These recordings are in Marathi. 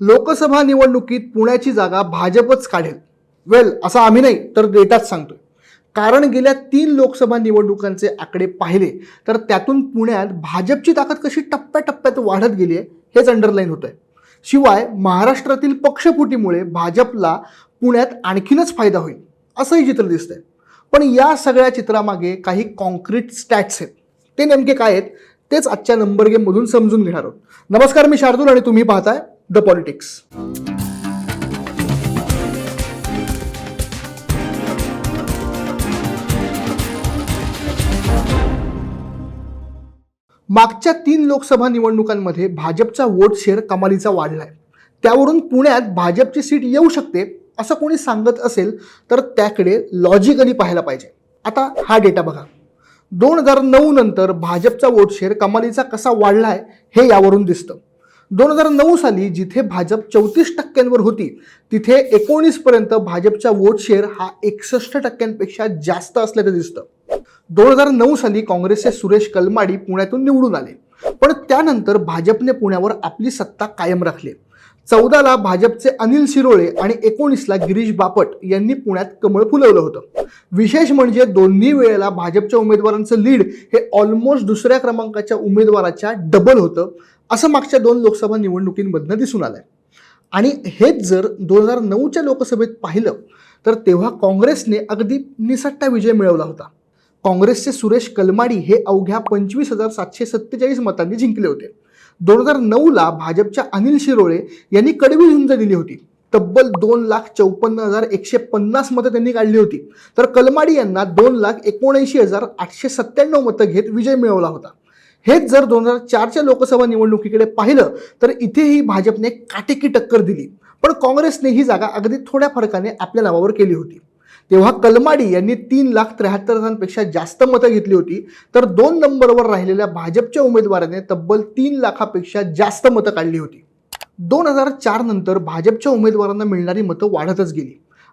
लोकसभा निवडणुकीत पुण्याची जागा भाजपच काढेल. वेल असं आम्ही नाही तर डेटाच सांगतोय. कारण गेल्या तीन लोकसभा निवडणुकांचे आकडे पाहिले तर त्यातून पुण्यात भाजपची ताकद कशी टप्प्याटप्प्यात वाढत गेली आहे हेच अंडरलाईन होतंय. शिवाय महाराष्ट्रातील पक्षफुटीमुळे भाजपला पुण्यात आणखीनच फायदा होईल असंही चित्र दिसतंय. पण या सगळ्या चित्रामागे काही कॉन्क्रीट स्टॅट्स आहेत. ते नेमके काय आहेत तेच आजच्या नंबर गेममधून समजून घेणार आहोत. नमस्कार मी शार्दूल आणि तुम्ही पाहताय द पॉलिटिक्स. मागच्या तीन लोकसभा निवडणुकांमध्ये भाजपचा वोट शेअर कमालीचा वाढलाय. त्यावरून पुण्यात भाजपची सीट येऊ शकते असं कोणी सांगत असेल तर त्याकडे लॉजिकली पाहायला पाहिजे. आता हा डेटा बघा. दोन हजार नऊ नंतर भाजपचा वोट शेअर कमालीचा कसा वाढलाय हे यावरून दिसतं. दोन हजार नऊ साली जिथे भाजप चौतीस टक्क्यांवर होती तिथे एकोणीसपर्यंत भाजपचा वोट शेअर हा एकसष्ट टक्क्यांपेक्षा जास्त असल्याचं दिसतं. दोन हजार नऊ साली काँग्रेसचे सुरेश कलमाडी पुण्यातून निवडून आले. पण त्यानंतर भाजपने पुण्यावर आपली सत्ता कायम राखली. चौदाला भाजपचे अनिल शिरोळे आणि एकोणीसला गिरीश बापट यांनी पुण्यात कमळ फुलवलं होतं. विशेष म्हणजे दोन्ही वेळेला भाजपच्या उमेदवारांचं लीड हे ऑलमोस्ट दुसऱ्या क्रमांकाच्या उमेदवाराच्या डबल होतं. असं मागच्या दोन लोकसभा निवडणुकींमधनं दिसून आलं आहे आणि हेच जर दोन हजार नऊच्या लोकसभेत पाहिलं तर तेव्हा काँग्रेसने अगदी निसट्टा विजय मिळवला होता. काँग्रेसचे सुरेश कलमाडी हे अवघ्या पंचवीस हजार सातशे सत्तेचाळीस मतांनी जिंकले होते. दोन हजार नऊला भाजपच्या अनिल शिरोळे यांनी कडवी झुंज दिली होती. तब्बल दोन लाख चौपन्न हजार एकशे पन्नास मतं त्यांनी काढली होती. तर कलमाडी यांना दोन लाख एकोणऐंशी हजार आठशे सत्त्याण्णव मतं घेत विजय मिळवला होता. हेच जर दोन हजार चारच्या लोकसभा निवडणुकीकडे पाहिलं तर इथेही भाजपने काटेकी टक्कर दिली. पण काँग्रेसने ही जागा अगदी थोड्या फरकाने आपल्या नावावर केली होती. तेव्हा कलमाडी यांनी तीन लाख त्र्याहत्तर हजारांपेक्षा जास्त मतं घेतली होती तर दोन नंबरवर राहिलेल्या भाजपच्या उमेदवाराने तब्बल तीन लाखापेक्षा जास्त मतं काढली होती. दोन हजार चार नंतर भाजपच्या उमेदवारांना मिळणारी मतं वाढतच गेली.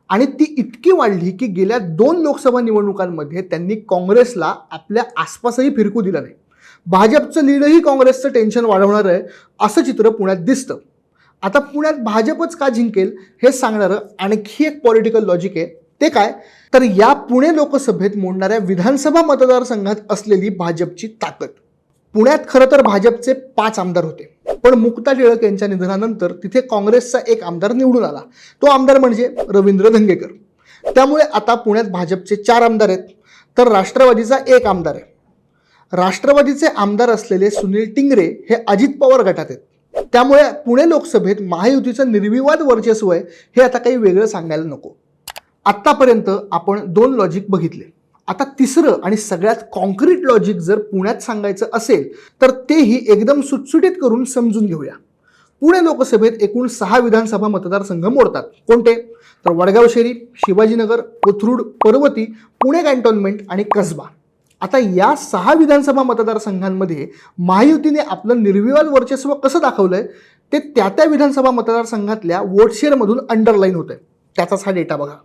आणि ती इतकी वाढली की गेल्या दोन लोकसभा निवडणुकांमध्ये त्यांनी काँग्रेसला आपल्या आसपासही फिरकू दिला नाही. भाजपचं लीडही काँग्रेसचं टेन्शन वाढवणार आहे असं चित्र पुण्यात दिसतं. आता पुण्यात भाजपच का जिंकेल हे सांगणारं आणखी एक पॉलिटिकल लॉजिक आहे. ते काय? तर या पुणे लोकसभेत मोडणाऱ्या विधानसभा मतदारसंघात असलेली भाजपची ताकद. पुण्यात खरं तर भाजपचे पाच आमदार होते. पण मुक्ता टिळक यांच्या निधनानंतर तिथे काँग्रेसचा एक आमदार निवडून आला. तो आमदार म्हणजे रवींद्र धंगेकर त्यामुळे आता पुण्यात भाजपचे चार आमदार आहेत. तर राष्ट्रवादीचा एक आमदार आहे. राष्ट्रवादीचे आमदार असलेले सुनील टिंगरे हे अजित पवार गटात आहेत. त्यामुळे पुणे लोकसभेत महायुतीचं निर्विवाद वर्चस्व आहे हे आता काही वेगळं सांगायला नको. आत्तापर्यंत आपण दोन लॉजिक बघितले. आता तिसरं आणि सगळ्यात कॉन्क्रीट लॉजिक जर पुण्यात सांगायचं असेल तर तेही एकदम सुटसुटीत करून समजून घेऊया. पुणे लोकसभेत एकूण सहा विधानसभा मतदारसंघ मोडतात. कोणते? तर वडगाव शेरी शिवाजीनगर कोथरूड पर्वती पुणे कॅन्टोन्मेंट आणि कसबा. आता या सहा विधानसभा मतदारसंघांमध्ये महायुतीने आपलं निर्विवाद वर्चस्व कसं दाखवलंय ते त्या त्या विधानसभा मतदारसंघातल्या वोटशेअरमधून अंडरलाईन होतंय. त्याचाच हा डेटा बघा.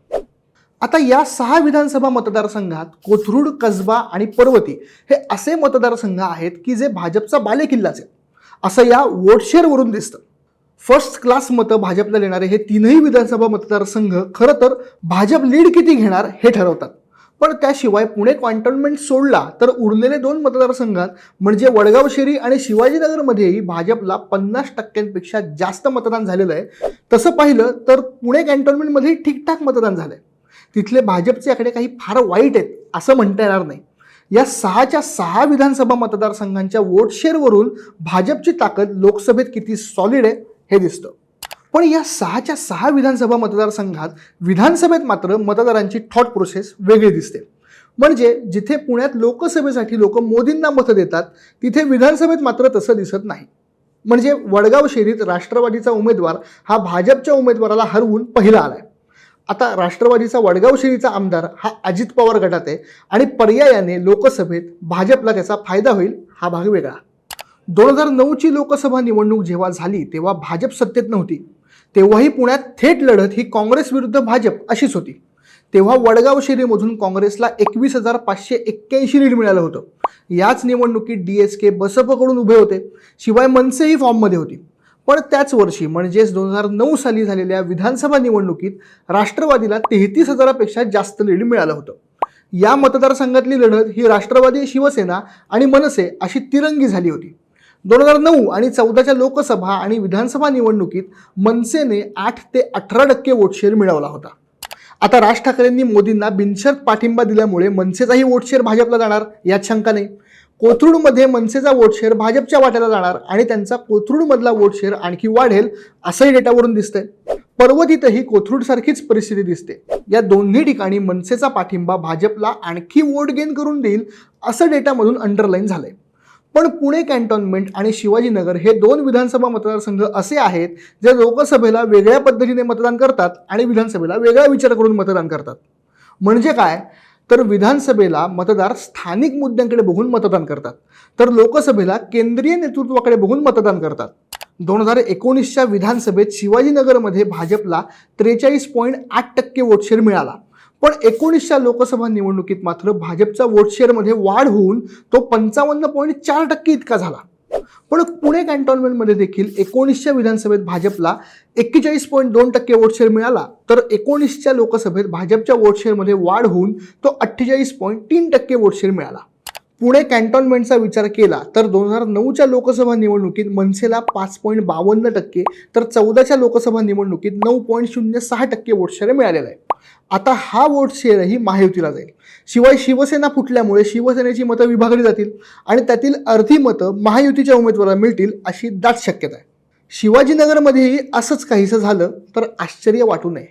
आता या सहा विधानसभा मतदारसंघात कोथरूड कसबा आणि पर्वती हे असे मतदारसंघ आहेत की जे भाजपचा बालेकिल्लाच आहे असं या वोटशेअरवरून दिसतं. फर्स्ट क्लास मतं भाजपला देणारे हे तीनही विधानसभा मतदारसंघ खरं तर भाजप लीड किती घेणार हे ठरवतात. पण त्याशिवाय पुणे कॉन्टोनमेंट सोडला तर उरलेले दोन मतदारसंघात म्हणजे वडगाव शेरी आणि शिवाजीनगरमध्येही भाजपला पन्नास टक्क्यांपेक्षा जास्त मतदान झालेलं आहे. तसं पाहिलं तर पुणे कॅन्टोन्मेंटमध्येही ठीकठाक मतदान झालं आहे तिथले भाजपचे आकडे काही फार वाईट आहेत असं म्हणता येणार नाही. या सहाच्या सहा विधानसभा मतदारसंघांच्या वोट शेअरवरून भाजपची ताकद लोकसभेत किती सॉलिड आहे हे दिसतं. पण या सहाच्या सहा विधानसभा मतदारसंघात विधानसभेत मात्र मतदारांची थॉट प्रोसेस वेगळी दिसते. म्हणजे जिथे पुण्यात लोकसभेसाठी लोक मोदींना मतं देतात तिथे विधानसभेत मात्र तसं दिसत नाही. म्हणजे वडगाव शेरीत राष्ट्रवादीचा उमेदवार हा भाजपच्या उमेदवाराला हरवून पहिला आलाय. आता राष्ट्रवादीचा वडगाव शेरीचा आमदार हा अजित पवार गटात आहे आणि पर्यायाने लोकसभेत भाजपला त्याचा फायदा होईल हा भाग वेगळा. दोन हजार नऊची लोकसभा निवडणूक जेव्हा झाली तेव्हा भाजप सत्तेत नव्हती. तेव्हाही पुण्यात थेट लढत ही काँग्रेस विरुद्ध भाजप अशीच होती. तेव्हा वडगाव शेरीमधून काँग्रेसला एकवीस हजार पाचशे एक्क्याऐंशी लीड मिळालं होतं. याच निवडणुकीत डी एस के बसपकडून उभे होते. शिवाय मनसेही फॉर्ममध्ये होती. पण त्याच वर्षी म्हणजेच दोन हजार नऊ साली झालेल्या विधानसभा निवडणुकीत राष्ट्रवादीला तेहतीस हजारापेक्षा जास्त लीड मिळालं होतं. या मतदारसंघातली लढत ही राष्ट्रवादी शिवसेना आणि मनसे अशी तिरंगी झाली होती. दोन हजार नऊ आणि चौदाच्या लोकसभा आणि विधानसभा निवडणुकीत मनसेने आठ ते अठरा टक्के वोटशेअर मिळवला होता. आता राज ठाकरेंनी मोदींना बिनशर्त पाठिंबा दिल्यामुळे मनसेचाही वोटशेअर भाजपला जाणार यात शंका नाही. कोथरूडमध्ये मनसेचा वोटशेअर भाजपच्या वाट्याला जाणार आणि त्यांचा कोथरूडमधला वोटशेअर आणखी वाढेल असंही डेटावरून दिसतंय. पर्वतीतही कोथरूड सारखीच परिस्थिती दिसते. या दोन्ही ठिकाणी मनसेचा पाठिंबा भाजपला आणखी वोट गेन करून देईल असं डेटामधून अंडरलाईन झालंय. पण पुणे कॅन्टॉन्मेंट आणि शिवाजीनगर हे दोन विधानसभा मतदारसंघ असे आहेत जे लोकसभेला वेगळ्या पद्धतीने मतदान करतात आणि विधानसभेला वेगळा विचार करून मतदान करतात. म्हणजे काय? तर विधानसभेला मतदार स्थानिक मुद्द्यांकडे बघून मतदान करतात. तर लोकसभेला केंद्रीय नेतृत्वाकडे बघून मतदान करतात. दोन हजार एकोणीसच्या विधानसभेत शिवाजीनगरमध्ये भाजपला त्रेचाळीस पॉईंट आठ टक्के वोट शेअर मिळाला. पण एकोणीसच्या लोकसभा निवडणुकीत मात्र भाजपचा वोट शेअरमध्ये वाढ होऊन तो पंचावन्न पॉईंट चार टक्के इतका झाला. पण पुणे कॅन्टॉन्मेंटमध्ये देखील एकोणीसच्या विधानसभेत भाजपला एक्केचाळीस पॉईंट दोन टक्के वोट शेअर मिळाला. तर एकोणीसच्या लोकसभेत भाजपच्या वोट शेअरमध्ये वाढ होऊन तो अठ्ठेचाळीस पॉईंट तीन टक्के वोट शेअर मिळाला. पुणे कॅन्टॉन्मेंटचा विचार केला तर दोन हजार नऊच्या लोकसभा निवडणुकीत मनसेला पाच पॉईंट बावन्न टक्के तर चौदाच्या लोकसभा निवडणुकीत नऊ पॉईंट शून्य सहा टक्के वोट शेअर मिळालेला आहे. आता हा वोट शेअरही महायुतीला जाईल. शिवाय शिवसेना फुटल्यामुळे शिवसेनेची मतं विभागली जातील आणि त्यातील अर्धी मतं महायुतीच्या उमेदवाराला मिळतील अशी दाट शक्यता आहे. शिवाजीनगरमध्येही असंच काहीसं झालं तर आश्चर्य वाटू नये.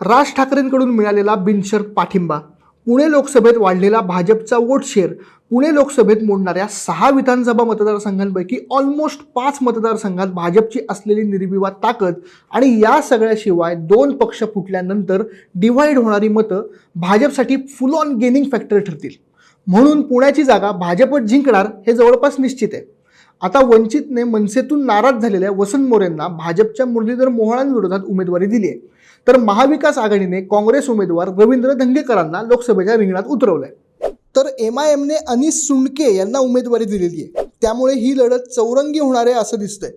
राज ठाकरेंकडून मिळालेला बिनशर्त पाठिंबा पुणे लोकसभेत वाढलेला भाजपचा वोट शेअर पुणे लोकसभेत मोडणाऱ्या सहा विधानसभा मतदारसंघांपैकी ऑलमोस्ट पाच मतदारसंघात भाजपची असलेली निर्विवाद ताकद आणि या सगळ्याशिवाय दोन पक्ष फुटल्यानंतर डिव्हाइड होणारी मतं भाजपसाठी फुल ऑन गेनिंग फॅक्टर ठरतील. म्हणून पुण्याची जागा भाजपच जिंकणार हे जवळपास निश्चित आहे. आता वंचितने मनसेतून नाराज झालेल्या वसंत मोरेंना भाजपच्या मुरलीधर मोहोळांविरोधात उमेदवारी दिली आहे. तर महाविकास आघाडीने काँग्रेस उमेदवार रवींद्र धंगेकरांना लोकसभेच्या रिंगणात उतरवलंय. तर एम आय एमने अनिस सुंडके यांना उमेदवारी दिलेली आहे. त्यामुळे ही लढत चौरंगी होणार आहे असं दिसतंय.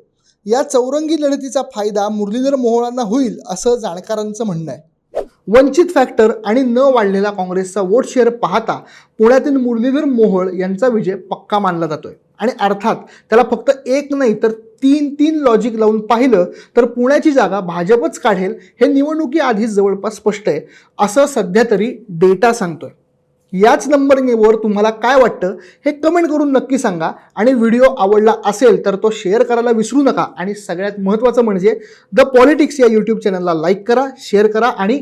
या चौरंगी लढतीचा फायदा मुरलीधर मोहोळांना होईल असं जाणकारांचं म्हणणं आहे. वंचित फॅक्टर आणि न वाढलेला काँग्रेसचा वोट शेअर पाहता पुण्यातील मुरलीधर मोहोळ यांचा विजय पक्का मानला जातोय. आणि अर्थात त्याला फक्त एक नाही तर तीन तीन लॉजिक लावून पाहिलं तर पुण्याची जागा भाजपच काढेल हे निवडणुकीआधीच जवळपास स्पष्ट आहे. असं सध्या तरी डेटा सांगतोय. याच नंबरवर तुम्हाला काय वाटतं हे कमेंट करून नक्की सांगा. आणि व्हिडिओ आवडला असेल तर तो शेअर करायला विसरू नका. आणि सगळ्यात महत्त्वाचं म्हणजे द पॉलिटिक्स या यूट्यूब चॅनलला लाईक करा शेअर करा आणि